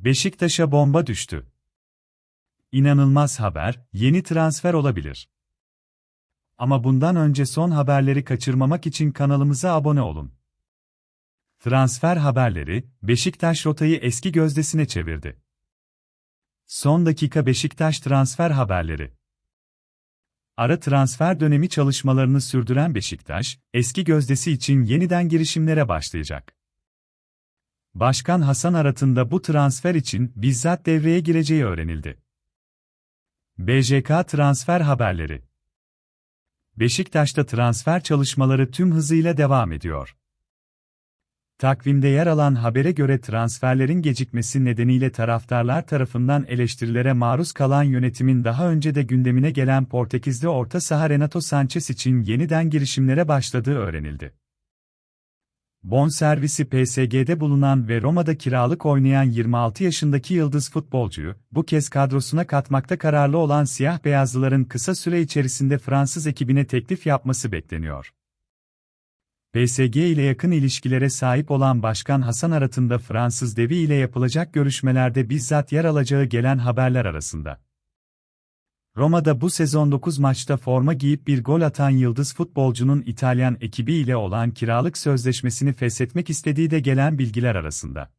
Beşiktaş'a bomba düştü. İnanılmaz haber, yeni transfer olabilir. Ama bundan önce son haberleri kaçırmamak için kanalımıza abone olun. Transfer haberleri, Beşiktaş rotayı eski gözdesine çevirdi. Son dakika Beşiktaş transfer haberleri. Ara transfer dönemi çalışmalarını sürdüren Beşiktaş, eski gözdesi için yeniden girişimlere başlayacak. Başkan Hasan Arat'ın da bu transfer için bizzat devreye gireceği öğrenildi. BJK transfer haberleri Beşiktaş'ta transfer çalışmaları tüm hızıyla devam ediyor. Takvimde yer alan habere göre transferlerin gecikmesi nedeniyle taraftarlar tarafından eleştirilere maruz kalan yönetimin daha önce de gündemine gelen Portekizli orta saha Renato Sanchez için yeniden girişimlere başladığı öğrenildi. Bonservisi PSG'de bulunan ve Roma'da kiralık oynayan 26 yaşındaki yıldız futbolcuyu, bu kez kadrosuna katmakta kararlı olan siyah beyazlıların kısa süre içerisinde Fransız ekibine teklif yapması bekleniyor. PSG ile yakın ilişkilere sahip olan Başkan Hasan Arat'ın da Fransız devi ile yapılacak görüşmelerde bizzat yer alacağı gelen haberler arasında. Roma'da bu sezon 9 maçta forma giyip bir gol atan yıldız futbolcunun İtalyan ekibi ile olan kiralık sözleşmesini feshetmek istediği de gelen bilgiler arasında.